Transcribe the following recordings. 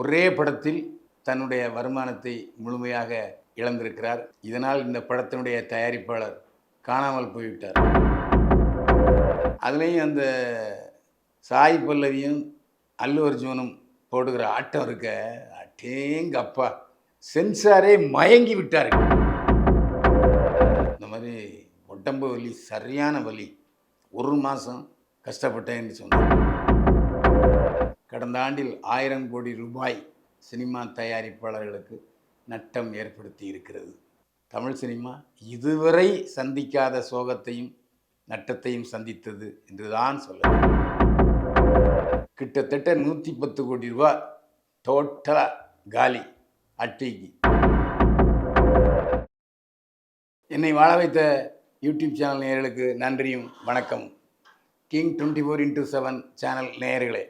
ஒரே படத்தில் தன்னுடைய வருமானத்தை முழுமையாக இழந்திருக்கிறார். இதனால் இந்த படத்தினுடைய தயாரிப்பாளர் காணாமல் போய்விட்டார். அதுலேயும் அந்த சாய் பல்லவியும் அல்லு அர்ஜுனும் போடுகிற ஆட்டம் இருக்க அட்டேங்க அப்பா சென்சாரே மயங்கி விட்டார்கள் இந்த மாதிரி உடம்பு வலி சரியான வலி ஒரு மாதம் கஷ்டப்பட்டேன்னு சொன்னார். கடந்த ஆண்டில் ஆயிரம் கோடி ரூபாய் சினிமா தயாரிப்பாளர்களுக்கு நட்டம் ஏற்படுத்தி இருக்கிறது தமிழ் சினிமா இதுவரை சந்திக்காத சோகத்தையும் நட்டத்தையும் சந்தித்தது என்றுதான் சொல்ல கிட்டத்தட்ட நூற்றி பத்து கோடி ரூபா டோட்டலாக காலி அட்டிக்கு. என்னை வாழ வைத்த யூடியூப் சேனல் நேயர்களுக்கு நன்றியும் வணக்கம் King twenty four into seven channel நேயர்களே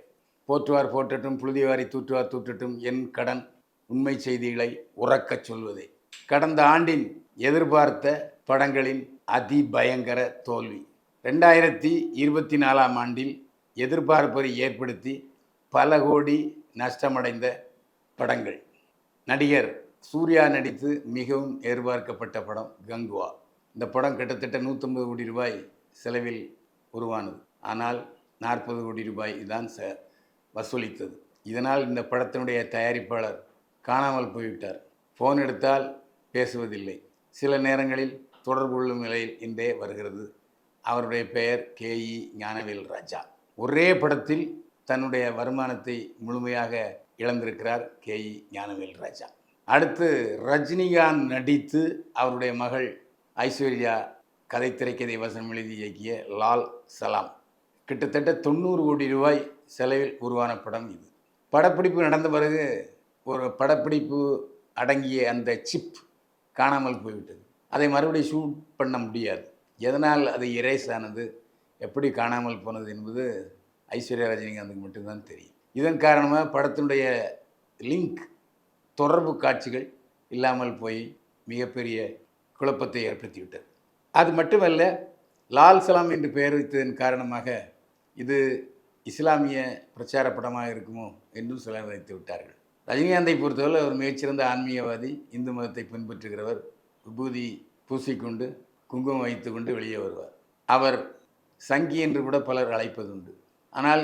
போற்றுவார் போற்றட்டும் புழுதிவாரி தூற்றுவார் தூற்றட்டும் என் கடன் உண்மை செய்திகளை உறக்கச் சொல்வதே. கடந்த ஆண்டின் எதிர்பார்த்த படங்களின் அதிபயங்கர தோல்வி. ரெண்டாயிரத்தி இருபத்தி நாலாம் ஆண்டில் எதிர்பார்ப்பை ஏற்படுத்தி பல கோடி நஷ்டமடைந்த படங்கள். நடிகர் சூர்யா நடித்து மிகவும் எதிர்பார்க்கப்பட்ட படம் கங்குவா. இந்த படம் கிட்டத்தட்ட நூற்றம்பது கோடி ரூபாய் செலவில் உருவானது. ஆனால் நாற்பது கோடி ரூபாய் தான் ச வசூலித்தது. இதனால் இந்த படத்தினுடைய தயாரிப்பாளர் காணாமல் போய்விட்டார். ஃபோன் எடுத்தால் பேசுவதில்லை. சில நேரங்களில் தொடர்பு கொள்ளும் நிலையில் இன்றே வருகிறது. அவருடைய பெயர் கேஇ ஞானவேல் ராஜா. ஒரே படத்தில் தன்னுடைய வருமானத்தை முழுமையாக இழந்திருக்கிறார் கேஇ ஞானவேல் ராஜா. அடுத்து ரஜினிகாந்த் நடித்து அவருடைய மகள் ஐஸ்வர்யா கதை திரைக்கதை வசனம் எழுதி இயக்கிய லால் சலாம். கிட்டத்தட்ட தொண்ணூறு கோடி ரூபாய் செலவில் உருவான படம் இது. படப்பிடிப்பு நடந்த பிறகு ஒரு படப்பிடிப்பு அடங்கிய அந்த சிப் காணாமல் போய்விட்டது. அதை மறுபடியும் ஷூட் பண்ண முடியாது. எதனால் அது இரேஸ் ஆனது? எப்படி காணாமல் போனது என்பது ஐஸ்வர்யா ரஜினிகாந்துக்கு மட்டும்தான் தெரியும். இதன் காரணமாக படத்தினுடைய லிங்க் தொடர்பு காட்சிகள் இல்லாமல் போய் மிகப்பெரிய குழப்பத்தை ஏற்படுத்திவிட்டது. அது மட்டுமல்ல லால் சலாம் என்று பெயர் வைத்ததன் காரணமாக இது இஸ்லாமிய பிரச்சார படமாக இருக்குமோ என்றும் சிலர் வைத்து விட்டார்கள். ரஜினிகாந்தை பொறுத்தவரை ஒரு மிகச்சிறந்த ஆன்மீகவாதி இந்து மதத்தை பின்பற்றுகிறவர் விபூதி பூசிக்கொண்டு குங்குமம் வைத்துக்கொண்டு வெளியே வருவார். அவர் சங்கி என்று கூட பலர் அழைப்பதுண்டு. ஆனால்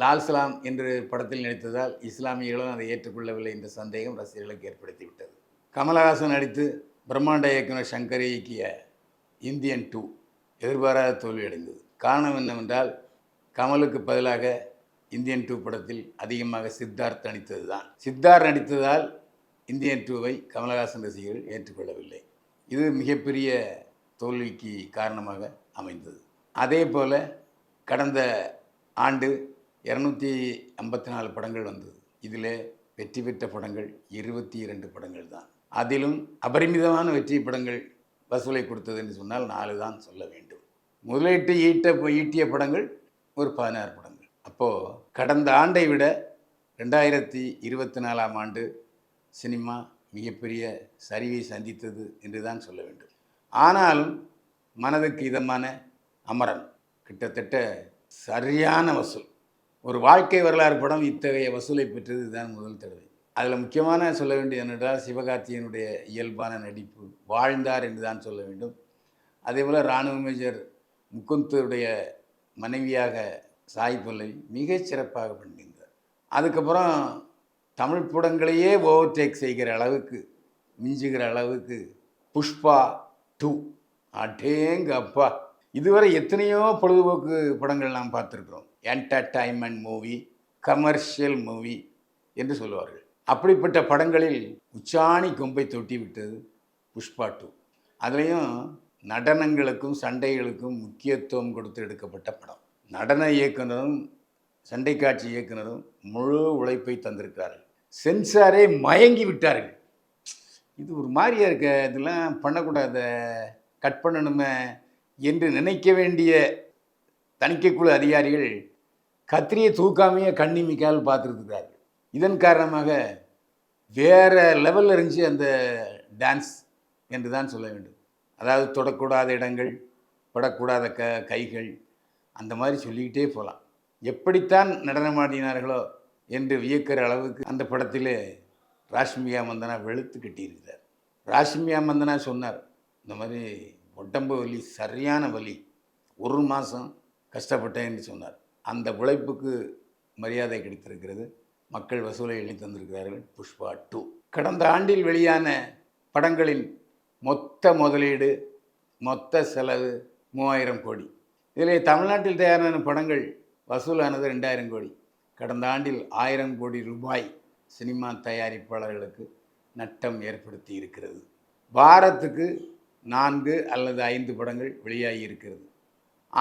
லால் சலாம் என்று படத்தில் நடித்ததால் இஸ்லாமியர்களும் அதை ஏற்றுக்கொள்ளவில்லை என்ற சந்தேகம் ரசிகர்களுக்கு ஏற்படுத்திவிட்டது. கமலஹாசன் நடித்து பிரம்மாண்ட இயக்குனர் சங்கர் இயக்கிய இந்தியன் டூ எதிர்பாராத தோல்வியடைந்தது. காரணம் என்னவென்றால் கமலுக்கு பதிலாக இந்தியன் டூ படத்தில் அதிகமாக சித்தார்த் நடித்தது தான் சித்தார்த் நடித்ததால் இந்தியன் டூவை கமலஹாசன் ரசிகர்கள் ஏற்றுக்கொள்ளவில்லை. இது மிகப்பெரிய தோல்விக்கு காரணமாக அமைந்தது. அதே போல் கடந்த ஆண்டு இரநூத்தி ஐம்பத்தி நாலு படங்கள் வந்தது. இதில் வெற்றி பெற்ற படங்கள் இருபத்தி இரண்டு படங்கள் தான். அதிலும் அபரிமிதமான வெற்றி படங்கள் வசூலை கொடுத்தது என்று சொன்னால் நாலு தான் சொல்ல வேண்டும். முதலீட்டு ஈட்ட ஈட்டிய படங்கள் ஒரு பதினாறு படங்கள். அப்போது கடந்த ஆண்டை விட ரெண்டாயிரத்தி இருபத்தி நாலாம் ஆண்டு சினிமா மிகப்பெரிய சரிவை சந்தித்தது என்று தான் சொல்ல வேண்டும். ஆனாலும் மனதுக்கு இதமான அமரன் கிட்டத்தட்ட சரியான வசூல். ஒரு வாழ்க்கை வரலாறு படம் இத்தகைய வசூலை பெற்றது இதுதான் முதல் தடவை. அதில் முக்கியமான சொல்ல வேண்டியது என்னென்றால் சிவகார்த்தியனுடைய இயல்பான நடிப்பு வாழ்ந்தார் என்று தான் சொல்ல வேண்டும். அதேபோல் இராணுவ மேஜர் முக்குந்தருடைய மனைவியாக சாய் மிகச் சிறப்பாக பண்ணியிருந்தார். அதுக்கப்புறம் தமிழ் படங்களையே ஓவர்டேக் செய்கிற அளவுக்கு மிஞ்சுகிற அளவுக்கு புஷ்பா டூ அடேங்க அப்பா இதுவரை எத்தனையோ பொழுதுபோக்கு படங்கள் நாம் பார்த்துருக்குறோம். என்டர்டைன்மெண்ட் மூவி கமர்ஷியல் மூவி என்று சொல்லுவார்கள். அப்படிப்பட்ட படங்களில் உச்சாணி கொம்பை தொட்டி விட்டது புஷ்பா டூ. அதுலேயும் நடனங்களுக்கும் சண்டைகளுக்கும் முக்கியத்துவம் கொடுத்து எடுக்கப்பட்ட படம். நடன இயக்குனரும் சண்டை காட்சி இயக்குனரும் முழு உழைப்பை தந்திருக்கிறார்கள். சென்சாரே மயங்கி விட்டார்கள். இது ஒரு மாதிரியாக இருக்க. இதெல்லாம் பண்ணக்கூடாத கட் பண்ணணுமே என்று நினைக்க வேண்டிய தணிக்கைக்குழு அதிகாரிகள் கத்திரியை தூக்காமையே கண்ணிமிக்கால் பார்த்துருக்கிறார்கள். இதன் காரணமாக வேறு லெவலில் இருந்துச்சு அந்த டான்ஸ் என்று தான் சொல்ல வேண்டும். அதாவது தொடக்கூடாத இடங்கள் படக்கூடாத க கைகள் அந்த மாதிரி சொல்லிக்கிட்டே போகலாம். எப்படித்தான் நடனமாடினார்களோ என்று வியக்கிற அளவுக்கு அந்த படத்தில் ராஷ்மியா மந்தனா வெளுத்து கட்டியிருக்கிறார். ராஷ்மியா மந்தனா சொன்னார் இந்த மாதிரி உடம்பு வலி சரியான வலி ஒரு மாதம் கஷ்டப்பட்டேன்னு என்று சொன்னார். அந்த உழைப்புக்கு மரியாதை கிடைத்திருக்கிறது. மக்கள் வசூலை எழுதி தந்திருக்கிறார்கள். புஷ்பா டூ. கடந்த ஆண்டில் வெளியான படங்களின் மொத்த முதலீடு மொத்த செலவு மூவாயிரம் கோடி. இதில் தமிழ்நாட்டில் தயாரான படங்கள் வசூலானது ரெண்டாயிரம் கோடி. கடந்த ஆண்டில் ஆயிரம் கோடி ரூபாய் சினிமா தயாரிப்பாளர்களுக்கு நட்டம் ஏற்படுத்தி இருக்கிறது. வாரத்துக்கு நான்கு அல்லது ஐந்து படங்கள் வெளியாகி இருக்கிறது.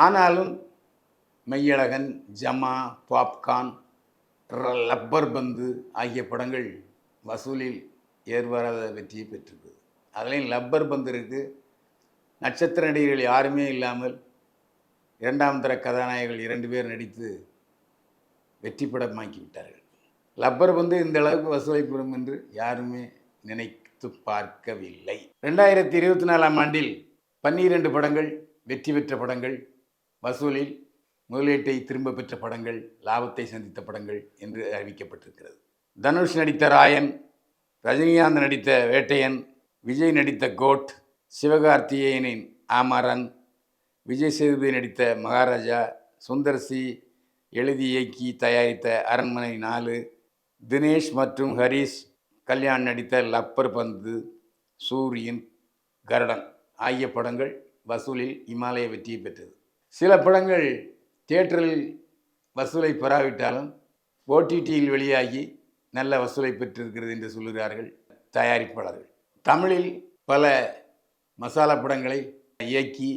ஆனாலும் மெய்யழகன் ஜமா பாப்கார்ன் லப்பர் பந்து ஆகிய படங்கள் வசூலில் ஏற்படாத வெற்றியை பெற்றிருக்குது அதுலேயும் லப்பர் பந்து இருக்குது நட்சத்திர நடிகர்கள் யாருமே இல்லாமல் இரண்டாம் தர கதாநாயகர்கள் இரண்டு பேர் நடித்து வெற்றி படமாக்கி விட்டார்கள். லப்பர் பந்து இந்த அளவுக்கு வசூலை பெறும் என்று யாருமே நினைத்து பார்க்கவில்லை. ரெண்டாயிரத்தி இருபத்தி நாலாம் ஆண்டில் பன்னிரண்டு படங்கள் வெற்றி பெற்ற படங்கள் வசூலில் முதலீட்டை திரும்ப பெற்ற படங்கள் லாபத்தை சந்தித்த படங்கள் என்று அறிவிக்கப்பட்டிருக்கிறது. தனுஷ் நடித்த ராயன் ரஜினிகாந்த் நடித்த வேட்டையன் விஜய் நடித்த கோட் சிவகார்த்திகேயனின் ஆமரன் விஜய் சேதுபதி நடித்த மகாராஜா சுந்தர் சி எழுதி இயக்கி தயாரித்த அரண்மனை நாலு தினேஷ் மற்றும் ஹரிஷ் கல்யாண் நடித்த லப்பர் பந்து சூரியன் கருடன் ஆகிய படங்கள் வசூலில் இமாலய வெற்றியை பெற்றது. சில படங்கள் தியேட்டரில் வசூலை பெறாவிட்டாலும் ஓடிடியில் வெளியாகி நல்ல வசூலை பெற்றிருக்கிறது என்று சொல்லுகிறார்கள் தயாரிப்பாளர்கள். தமிழில் பல மசாலா படங்களை இயக்கி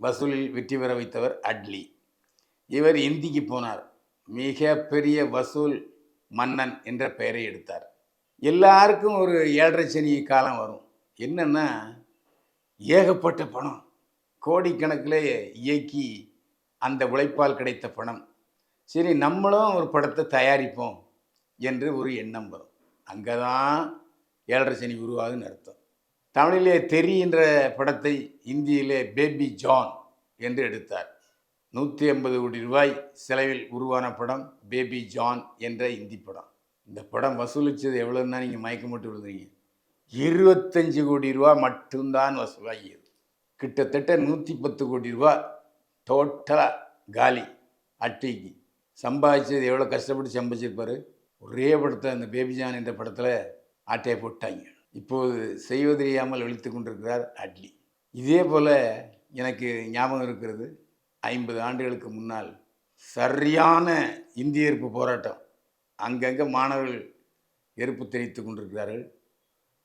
வசூலில் வெற்றி பெற வைத்தவர் அட்லி. இவர் இந்திக்கு போனார். மிக பெரிய வசூல் மன்னன் என்ற பெயரை எடுத்தார். எல்லாருக்கும் ஒரு ஏழரை சனி காலம் வரும். என்னென்னா ஏகப்பட்ட பணம். கோடிக்கணக்கில் இயக்கி அந்த உழைப்பால் கிடைத்த பணம். சரி நம்மளும் ஒரு படத்தை தயாரிப்போம் என்று ஒரு எண்ணம் வரும். அங்கே தான் ஏழரை சனி உருவாகுன்னு அர்த்தம். தமிழிலே தெரிகின்ற படத்தை இந்தியிலே பேபி ஜான் என்று எடுத்தார். நூற்றி ஐம்பது கோடி ரூபாய் செலவில் உருவான படம் பேபி ஜான் என்ற இந்தி படம். இந்த படம் வசூலித்தது எவ்வளோன்னா நீங்கள் மயக்கம் மட்டும் விழுந்தீங்க இருபத்தஞ்சு கோடி ரூபா மட்டும்தான் வசூலாகியது. கிட்டத்தட்ட நூற்றி பத்து கோடி ரூபா டோட்டலாக காலி அட்டிக்கு. சம்பாதிச்சது எவ்வளோ கஷ்டப்பட்டு சம்பாதிச்சிருப்பாரு? ஒரே படத்தை அந்த பேபி ஜான் என்ற படத்தில் ஆட்டையை போட்டாங்க. இப்போது செய்வது தெரியாமல் கொண்டிருக்கிறார் அட்லி இதே போல் எனக்கு ஞாபகம் இருக்கிறது. ஐம்பது ஆண்டுகளுக்கு முன்னால் சரியான இந்திய எதிர்ப்பு போராட்டம். அங்கங்கே மாணவர்கள் எதிர்ப்பு தெரிவித்து கொண்டிருக்கிறார்கள்.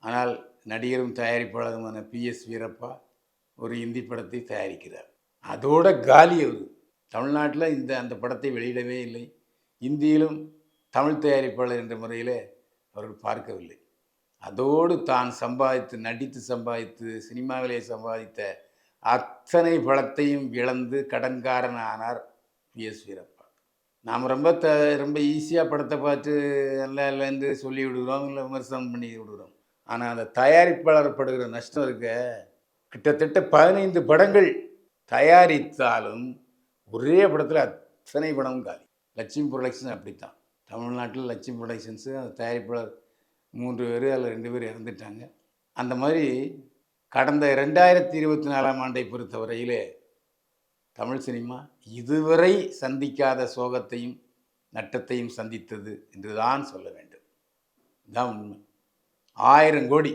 ஆனால் நடிகரும் தயாரிப்பாளருமான பி எஸ் வீரப்பா ஒரு இந்தி படத்தை தயாரிக்கிறார். அதோட காலி அவர். தமிழ்நாட்டில் இந்த அந்த படத்தை வெளியிடவே இல்லை. இந்தியிலும் தமிழ் தயாரிப்பாளர் என்ற முறையில் அவர்கள் பார்க்கவில்லை. அதோடு தான் சம்பாதித்து நடித்து சம்பாதித்து சினிமாவிலே சம்பாதித்த அத்தனை பலத்தையும் இழந்து கடன்காரன் ஆனார் பி. எஸ். வீரப்பா. நாம் ரொம்ப த ரொம்ப ஈஸியாக படத்தை பார்த்து நல்லா இல்லைன்னு சொல்லி விடுகிறோம் இல்லை விமர்சனம் பண்ணி விடுகிறோம். ஆனால் அந்த தயாரிப்பாளர் படுகிற நஷ்டம் இருக்க கிட்டத்தட்ட பதினைந்து படங்கள் தயாரித்தாலும் ஒரே படத்தில் அத்தனை படமும் காலி. லட்சுமி ப்ரொடக்ஷன் அப்படித்தான். தமிழ்நாட்டில் லட்சுமி ப்ரொடக்ஷன்ஸு அந்த தயாரிப்பாளர் மூன்று பேர் அதில் ரெண்டு பேர் இறந்துட்டாங்க. அந்த மாதிரி கடந்த ரெண்டாயிரத்தி இருபத்தி நாலாம் ஆண்டை பொறுத்தவரையிலே தமிழ் சினிமா இதுவரை சந்திக்காத சோகத்தையும் நட்டத்தையும் சந்தித்தது என்று தான் சொல்ல வேண்டும். இதுதான் உண்மை. ஆயிரம் கோடி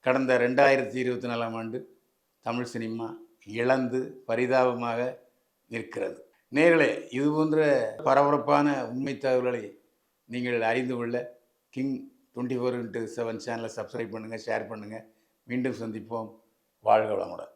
கடந்த ரெண்டாயிரத்தி இருபத்தி நாலாம் ஆண்டு தமிழ் சினிமா இழந்து பரிதாபமாக நிற்கிறது. நேர்களே இது போன்ற பரபரப்பான உண்மை தகவல்களை நீங்கள் அறிந்து கொள்ள King twenty four into seven சேனலை சப்ஸ்கிரைப் பண்ணுங்கள் ஷேர் பண்ணுங்கள். மீண்டும் சந்திப்போம். வாழ்க வளமுடன்.